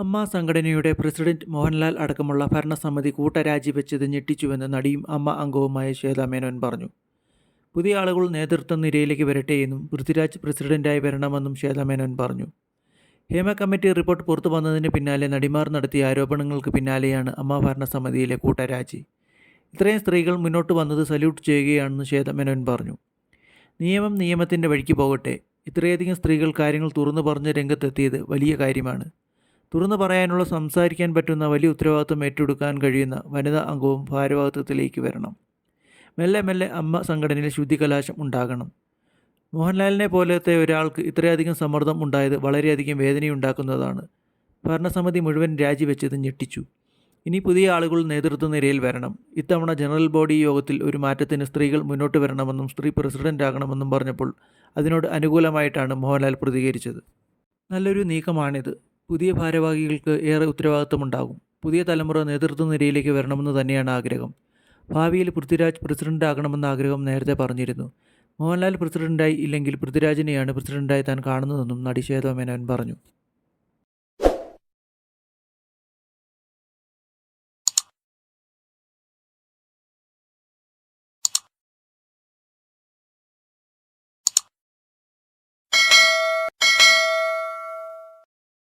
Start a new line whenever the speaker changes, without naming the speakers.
അമ്മ സംഘടനയുടെ പ്രസിഡന്റ് മോഹൻലാൽ അടക്കമുള്ള ഭരണസമിതി കൂട്ടരാജിവെച്ചത് ഞെട്ടിച്ചുവെന്ന് നടിയും അമ്മ അംഗവുമായ ശ്വേതാ മേനോൻ പറഞ്ഞു. പുതിയ ആളുകൾ നേതൃത്വ നിരയിലേക്ക് വരട്ടെയെന്നും പൃഥ്വിരാജ് പ്രസിഡന്റായി വരണമെന്നും ശ്വേതാ മേനോൻ പറഞ്ഞു. ഹേമ കമ്മിറ്റി റിപ്പോർട്ട് പുറത്തു വന്നതിന് പിന്നാലെ നടിമാർ നടത്തിയ ആരോപണങ്ങൾക്ക് പിന്നാലെയാണ് അമ്മ ഭരണസമിതിയിലെ കൂട്ടരാജി. ഇത്രയും സ്ത്രീകൾ മുന്നോട്ട് വന്നത് സല്യൂട്ട് ചെയ്യുകയാണെന്ന് ശ്വേത മേനോൻ പറഞ്ഞു. നിയമം നിയമത്തിന്റെ വഴിക്ക് പോകട്ടെ. ഇത്രയധികം സ്ത്രീകൾ കാര്യങ്ങൾ തുറന്നു പറഞ്ഞ് രംഗത്തെത്തിയത് വലിയ കാര്യമാണ്. തുറന്നു പറയാനുള്ള സംസാരിക്കാൻ പറ്റുന്ന വലിയ ഉത്തരവാദിത്വം ഏറ്റെടുക്കാൻ കഴിയുന്ന വനിതാ അംഗവും ഭാരവാഹിത്വത്തിലേക്ക് വരണം. മെല്ലെ മെല്ലെ അമ്മ സംഘടനയിൽ ശുദ്ധികലാശം ഉണ്ടാകണം. മോഹൻലാലിനെ പോലത്തെ ഒരാൾക്ക് ഇത്രയധികം സമ്മർദ്ദം ഉണ്ടായത് വളരെയധികം വേദനയുണ്ടാക്കുന്നതാണ്. ഭരണസമിതി മുഴുവൻ രാജിവെച്ചത് ഞെട്ടിച്ചു. ഇനി പുതിയ ആളുകൾ നേതൃത്വ നിരയിൽ വരണം. ഇത്തവണ ജനറൽ ബോഡി യോഗത്തിൽ ഒരു മാറ്റത്തിന് സ്ത്രീകൾ മുന്നോട്ട് വരണമെന്നും സ്ത്രീ പ്രസിഡന്റ് ആകണമെന്നും പറഞ്ഞപ്പോൾ അതിനോട് അനുകൂലമായിട്ടാണ് മോഹൻലാൽ പ്രതികരിച്ചത്. നല്ലൊരു നീക്കമാണിത്. പുതിയ ഭാരവാഹികൾക്ക് ഏറെ ഉത്തരവാദിത്തമുണ്ടാകും. പുതിയ തലമുറ നേതൃത്വ നിരയിലേക്ക് വരണമെന്ന് തന്നെയാണ് ആഗ്രഹം. ഭാവിയിൽ പൃഥ്വിരാജ് പ്രസിഡന്റ് ആകണമെന്ന ആഗ്രഹം നേരത്തെ പറഞ്ഞിരുന്നു. മോഹൻലാൽ പ്രസിഡന്റായി ഇല്ലെങ്കിൽ പൃഥ്വിരാജിനെയാണ് പ്രസിഡന്റായി താൻ കാണുന്നതെന്നും നടി ശ്വേതാ മേനോൻ പറഞ്ഞു.